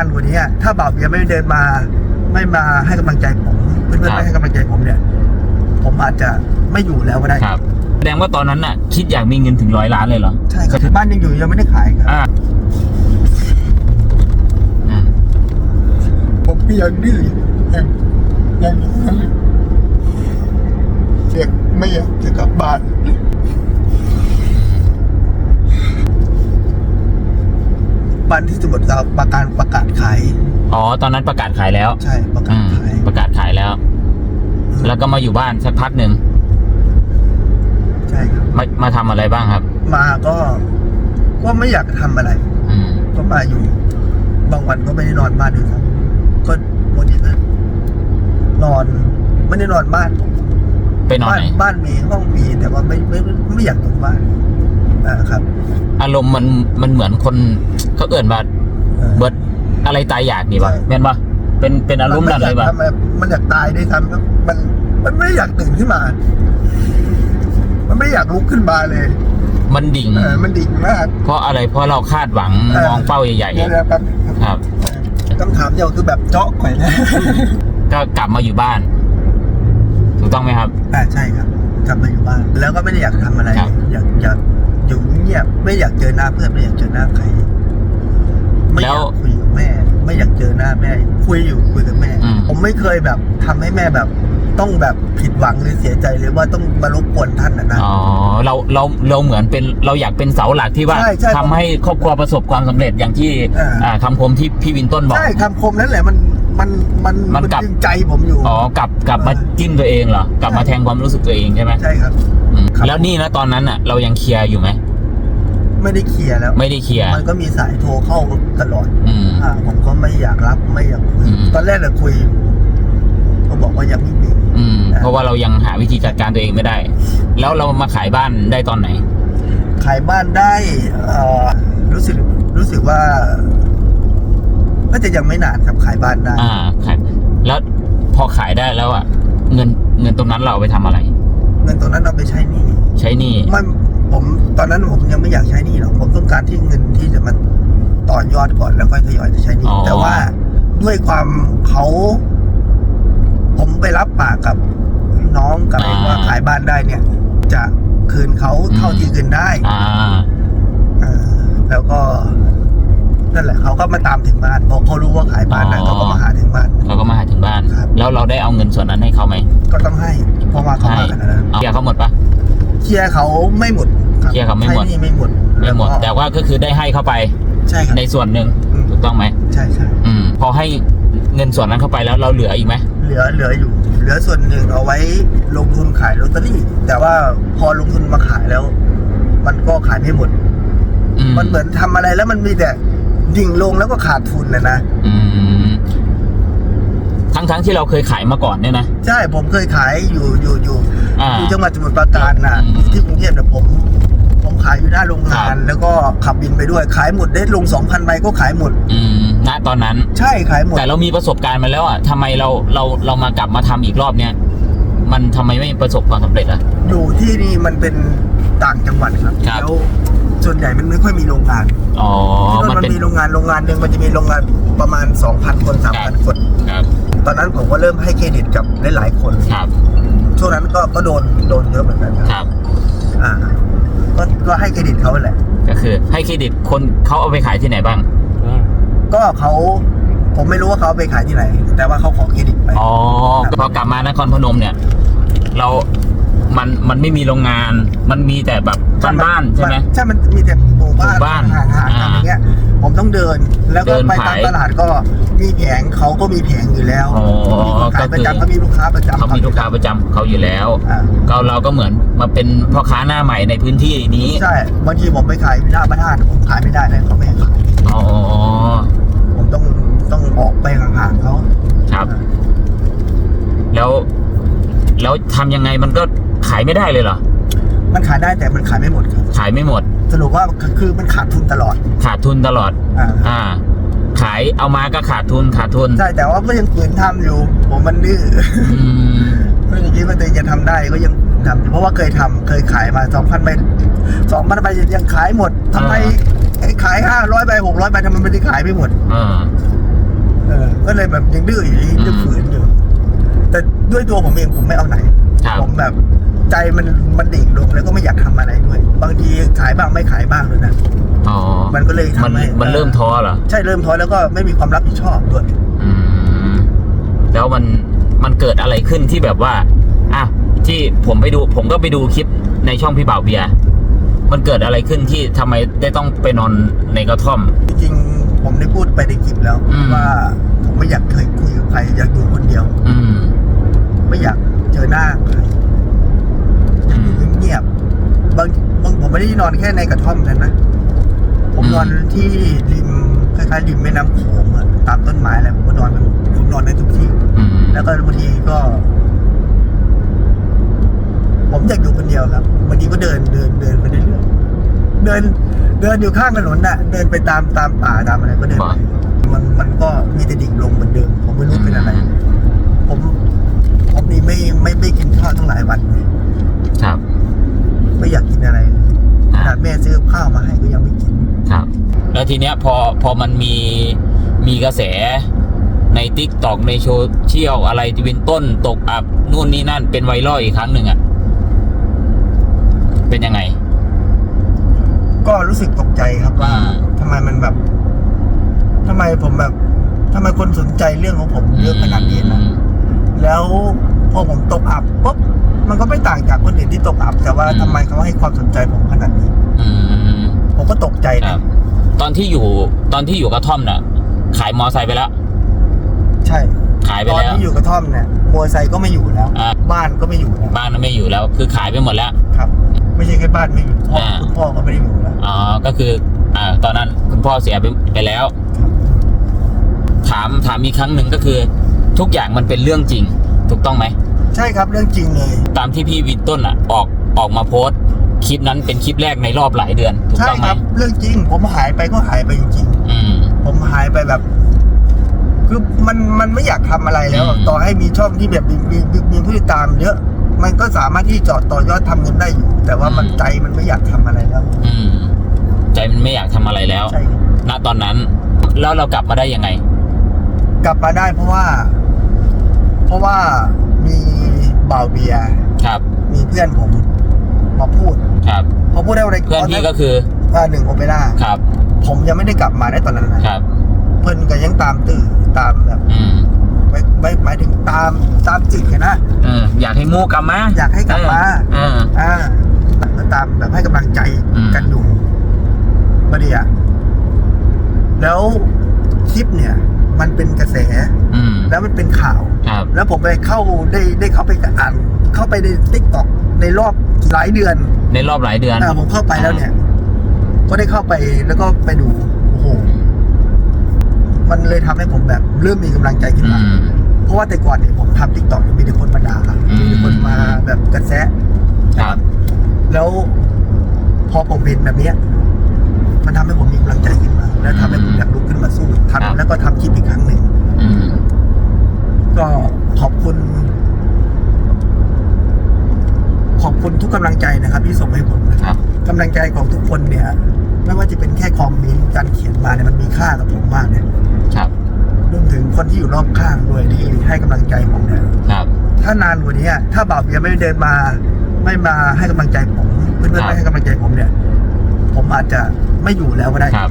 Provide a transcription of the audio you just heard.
อันวันนี้ถ้าบ่าวเบียร์ไม่เดินมา ไม่มาให้กำลังใจผม เพื่อนครัๆบไม่ให้กำลังใจผมเนี่ย ผมอาจจะไม่อยู่แล้วก็ได้ครับแสดงว่าตอนนั้นน่ะ คิดอยากมีเงินถึงร้อยล้านเลยเหรอ ใช่ครับบ้านยังอยู่ยังไม่ได้ขายครับอ่าอ่าผมก็ยังดื้ออยู่ยังยังอยู่นั่นแหละเด็กไม่อยากจะกลับบ้าน บ้านที่สมุทรสาประการประกาศขาย อ๋อ ตอนนั้นประกาศขายแล้วใช่ประกาอืศมขายประกาศขายแล้ว แล้วก็มาอยู่บ้านสักพักหนึ่งใช่ครับมามาทำอะไรบ้างครับ มาก็ก็ไม่อยากทำอะไรอืมก็มาอยู่ บางวันก็ไม่ได้นอนบ้านด้วยครับก็บางทีก็นอน ไม่ได้นอนบ้านไปนอนบ้านไหนบ้านมีห้องมีแต่ว่าไม่ไม่ไม่ไม่อยากอยู่บ้าน อ่าครับอารมณ์มันมันเหมือนคนเขาเอื่นว่าเออเบิดอะไรตายอยากนี่ปะใช่แม่นปะเป็นเป็นอารมณ์นั้นเลยปะมันไม่อยากทำอะไรมันอยากตายด้วยซ้ำครับมันมันไม่อยากตื่นขึ้นมา มันไม่อยากลุกขึ้นมาเลย มันดิ่งเออมันดิ่งมาก เพราะอะไรเพราะเราคาดหวังเออมองเป้าใหญ่เดี๋ยวนะครับๆครับต้องถามเดียวคือแบบเจาะก่อยนะก็กลับมาอยู่บ้าน ถูกต้องไหมครับอ่าใช่ครับ กลับมาอยู่บ้าน แล้วก็ไม่ได้อยากทำอะไรครับอยากอยาก อยู่เงียบไม่อยากเจอหน้าเพื่อนไม่อยากเจอหน้าใครไม่อยากคุยกับแม่ ไม่อยากเจอหน้าแม่ คุยอยู่คุยกับแม่อืมผมไม่เคยแบบทำให้แม่แบบ ต้องแบบผิดหวังหรือเสียใจหรือว่าต้องมารบกวนท่านนะนะ อ๋อเราเราเราเหมือนเป็นเราอยากเป็นเสาหลักที่ว่าใช่ใช่ทำให้ครอบครัวประสบความสำเร็จอย่างที่อ่า อ่าคำคมที่พี่วินต้นบอก ใช่คำคมนั่นแหละมันมันมันมันกลับ ดึงใจผมอยู่ อ๋อกลับกลับมาจิ้มตัวเองเหรอกลับมาใช่ แทงความรู้สึกตัวเองใช่ไหมใช่ครับ อืมครับ แล้วนี่นะตอนนั้นอะ เรายังเคลียร์อยู่ไหมไม่ได้เคลียร์แล้ว ไม่ได้เคลียร์มันก็มีสายโทรเข้าตลอด อืม อ่าผมก็ไม่อยากรับไม่อยากคุยอืม ตอนแรกเราคุยเขาบอกว่ายังไม่มี อืมเพราะว่าเรายังหาวิธีจัดการตัวเองไม่ได้ แล้วเรามาขายบ้านได้ตอนไหน ขายบ้านได้เอ่อรู้สึกรู้สึกว่าน่าจะยังไม่นานครับขายบ้านได้ อ่าขายแล้วพอขายได้แล้วอะ เงินเงินตรงนั้นเราเอาไปทำอะไร เงินตรงนั้นเอาไปใช้หนี้ใช้หนี่ไม่ผมตอนนั้นผมยังไม่อยากใช้หนี้หรอกผมต้องการที่เงินที่จะมาต่อยอดก่อนแล้วค่อยทยอยจะใช้หนี้แต่ว่าด้วยความเขา ผมไปรับปากกับน้องกับไอ้ว่าขายบ้านได้เนี่ย จะคืนเขาเท่าที่คืนได้อ่า เออแล้วก็นั่นแหละเขาก็มาตามถึงบ้านพอเขารู้ว่าขายบ้านได้อ๋อ เขาก็มาหาถึงบ้าน เขาก็มาหาถึงบ้าน ครับ แล้วเราได้เอาเงินส่วนนั้นให้เขาไหมก็ต้องให้เพราะว่าเขามาขนาดนั้นเอาเคลียร์เขาหมดปะ เคลียร์เขาไม่หมดบเคลียร์เขาไม่หมด ใช่นี่ไม่หมดไม่หมดล้วก็แต่ว่าก็คือได้ให้เข้าไปใช่ครับในส่วนหนึ่งอืมถูกต้องไหม ใช่ใช่ อืม พอให้เงินส่วนนั้นเข้าไปแล้วเราเหลืออีกไหม เหลือเหลืออยู่ เหลือส่วนหนึ่งเอาไว้ลงทุนขายลอตเตอรี่ แต่ว่าพอลงทุนมาขายแล้ว มันก็ขายไม่หมด อืมมันเหมือนทำอะไรแล้วมันมีแต่ดิ่งลงแล้วก็ขาดทุนนะนะ อืมทั้งทั้งที่เราเคยขายมาก่อนเนี่ยนะ ใช่ผมเคยขายอยู่อยู่อยู่อ่าอยู่จังหวัดสมุทรปราการนะอืมที่กรุงเทพเนี่ยผม ผมขายอยู่หน้าโรงงานครับแล้วก็ขับบินไปด้วยขายหมดได้ลงสองพันใบก็ขายหมด อืมณตอนนั้น ใช่ขายหมดแต่เรามีประสบการณ์มาแล้วอะทำไมเราเราเรามากลับมาทำอีกรอบเนี้ยมันทำไมไม่ประสบความสำเร็จอะอยู่ที่นี่มันเป็นต่างจังหวัดครับครับแล้วส่วนใหญ่มันไม่ค่อยมีโรงงานอ๋อที่นู่นมันมันเป็นมีโรงงานโรงงานหนึ่งมันจะมีโรงงานประมาณ 2,000 คน 3,000 คนครับตอนนั้นผมก็เริ่มให้เครดิตกับหลายๆคนครับช่วงนั้นก็ก็โดนโดนเยอะเหมือนกันครับครับอ่า ก็ก็ให้เครดิตเขาแหละ ก็คือให้เครดิตคนเขาเอาไปขายที่ไหนบ้างก็เขาผมไม่รู้ว่าเขาเอาไปขายที่ไหน แต่ว่าเขาขอเครดิตไป อ๋อพอกลับมานครพนมเนี่ย เรา มัน มันไม่มีโรงงาน มันมีแต่แบบบ้านๆใช่ไหม ใช่มันมีแต่หมู่บ้านหมู่บ้านห่างๆกันอ่าอย่างเงี้ย ผมต้องเดิน แล้วก็เดินไปตามขาย ตลาดก็ มีแผงเขาก็มีแผงอยู่แล้วอ๋อมีคนขายก็ประคือจำเขามีลูกค้าประจำเขามีลูกค้าประจำเขาอยู่แล้วอ่าก็เราก็เหมือนมาเป็นพ่อค้าหน้าใหม่ในพื้นที่นี้ใช่บางทีผมไปขายหน้าพระธาตุผมขายไม่ได้เลยเขาไม่ให้ขายอ๋อผมต้องต้องออกไปห่างๆเขาครับ แล้ว แล้วทำยังไงมันก็ขายไม่ได้เลยเหรอมันขายได้แต่มันขายไม่หมดครับ ขายไม่หมด สรุปว่าคือมันขาดทุนตลอดขาดทุนตลอด อ่า อ่า ขายเอามาก็ขาดทุนขาดทุนใช่แต่ว่าก็ยังฝืนทำอยู่ ผมมันดื้ออืมเมื่อกี้ว่าตัวเองจะทำได้ก็ยังทำอยู่เพราะว่าเคยทำเคยขายมาสองพันใบสองพันใบยังขายหมดทำไมไอ้ขายห้าร้อยใบหกร้อยใบทำไมไม่ได้ขายไม่หมดเออก็เลยแบบยังดื้ออยู่ยังฝืนอยู่ แต่ด้วยตัวผมเองผมไม่เอาไหน ครับ ผมแบบใจมันมันดิ่งลงแล้วก็ไม่อยากทำอะไรด้วย บางทีขายบ้างไม่ขายบ้างเลยนะ อ๋อมันก็เลยมันทำให้มันเริ่มท้อเหรอใช่เริ่มท้อแล้วก็ไม่มีความรับผิดชอบด้วยอืมแล้วมันมันเกิดอะไรขึ้นที่แบบว่าอะที่ผมไปดู ผมก็ไปดูคลิปในช่องพี่บ่าวเบียร์มันเกิดอะไรขึ้นที่ทำไมได้ต้องไปนอนในกระท่อม จริงๆผมได้พูดไปในคลิปแล้วอืมว่าผมไม่อยากเคยคุยกับใครอยากอยู่คนเดียว อืมไม่อยากเจอหน้าใครอยากอยู่เงียบๆบางบางผมไม่ได้นอนแค่ในกระท่อมนั้นนะ ผมนอนที่ริมคล้ายๆริมแม่น้ำโขงอะตามต้นไม้อะไรผมก็นอนผมนอนได้ทุกที่ อืมแล้วก็บางทีก็ ผมอยากอยู่คนเดียวครับบางทีก็เดินเดินเดินไปเรื่อยๆเดิน เดินอยู่ข้างถนนน่ะ เดินไปตามตามป่าตามอะไรก็เดินไปมันมันก็มีแต่ดิ่งลงเหมือนเดิม ผมไม่รู้เป็นอะไร ผมผมนี่ไม่ไม่ไม่กินข้าวทั้งหลายวันเลยครับไม่อยากกินอะไรเลยขอ่านาดแม่ซื้อข้าวมาให้ก็ยังไม่กิน ครับ แล้วทีเนี้ยพอพอมันมีมีกระแสในทิกตอกในโซเชียลอะไรที่เป็นต้นตกอับนู่นนี่นั่นเป็นไวรัลอีกครั้งหนึ่งอะเป็นยังไง ก็รู้สึกตกใจครับว่าอืมทำไมมันแบบทำไมผมแบบทำไมคนสนใจเรื่องของผมเยอะขนาดนี้นะแล้วพอผมตกอับปุ๊บมันก็ไม่ต่างจากคนอื่นที่ตกอับ แต่ว่าอืมทำไมเขาให้ความสนใจผมขนาดนี้ อืม ผมก็ตกใจคนะรับตอนที่อยู่ตอนที่อยู่กระท่อมน่ะ ขายมอไซค์ไปแล้ว ใช่ ขายไปตอนแล้ว ที่อยู่กระท่อมเนี่ยมอไซค์ก็ไม่อยู่แล้ว อ่า บ้านก็ไม่อยู่แล้วบ้านนั้นไม่อยู่แล้ว คือขายไปหมดแล้ว ครับ ไม่ใช่แค่บ้านไม่อยู่พ่ออ่าคุณพ่อก็ไม่ได้อยู่แล้ว อ๋อก็คือ อ่า ตอนนั้นคุณพ่อเสียไปไปแล้ว ครับ ถามถามอีกครั้งหนึ่งก็คือ ทุกอย่างมันเป็นเรื่องจริง ถูกต้องไหม ใช่ครับเรื่องจริงเลย ตามที่พี่วินต้นอะ ออกออกมาโพสต์ คลิปนั้นเป็นคลิปแรกในรอบหลายเดือนถูกใช่ต้องไหคมรับ เรื่องจริง ผมหายไปก็หายไปจริงอืม ๆผมหายไปแบบ คือมันมันไม่อยากทำอะไรแล้ว อืม ต่อให้มีช่องที่แบบมีมีมีมีผู้ติดตามเยอะ มันก็สามารถที่จอดต่อยอดทำเงินได้อยู่ แต่ว่ามันใจมันไม่อยากทำอะไรแล้วอืม ใจมันไม่อยากทำอะไรแล้ว ใช่ครับ ณตอนนั้น แล้วเรากลับมาได้ยังไง กลับมาได้เพราะว่า เพราะว่ามีบ่าวเบียร์ครับ มีเพื่อนผม มาพูด ครับพอพูดได้อะไรเพื่อนพี่ก็คือว่าหนึ่งโอเปร่าครับ ผมยังไม่ได้กลับมาได้ตอนนั้นนะครับ เพื่อนก็ยังตามตื่นตามแบบอืมไม่ไม่หมายถึงตามตามจิตกันนะ เอออยากให้มูกลับมาอยากให้กลับมา เออ อ่าก็ตามแบบให้กำลังใจอืม กันอยู่มาดีอะแล้วคลิปเนี่ย มันเป็นกระแส อืมแล้วมันเป็นข่าว ครับ แล้วผมไปเข้าได้ได้เข้าไปอ่านเข้าไปในติ๊กต็อกในรอบหลายเดือนในรอบหลายเดือน อ่าผมเข้าไปแล้วเนี่ย ก็ได้เข้าไปแล้วก็ไปดูโอ้โหมันเลยทำให้ผมแบบเริ่มมีกำลังใจขึ้นอืมา ม เพราะว่าแต่ก่อนเนี่ยผมทำติ๊กต็อกมีแต่คนมาด่าอืม มีแต่คนมาแบบกระแสะครับ แล้วพอผมเห็นแบบเนี้ย มันทำให้ผมมีกำลังใจขึ้นมา แล้วทำให้ผมอยากลุกขึ้นมาสู้ครับทำแล้วก็ทำคลิปอีกครั้งหนึ่งอืมก็ขอบคุณ ขอบคุณทุกกำลังใจนะครับ ที่ส่งให้ผมครับกำลังใจของทุกคนเนี่ยไม่ว่าจะเป็นแค่คอมเมนต์การเขียนมาเนี่ยมันมีค่ากับผมมากเนี่ยครับรวมถึงคนที่อยู่รอบข้างด้วยที่ให้กำลังใจผมเนี่ยครับ ถ้านานกว่านี้ถ้าบ่าวเบียร์ไม่เดินมา ไม่มาให้กำลังใจผม เพื่อนๆไม่ให้กำลังใจผมเนี่ย ผมอาจจะ ไม่อยู่แล้วก็ได้ ครับ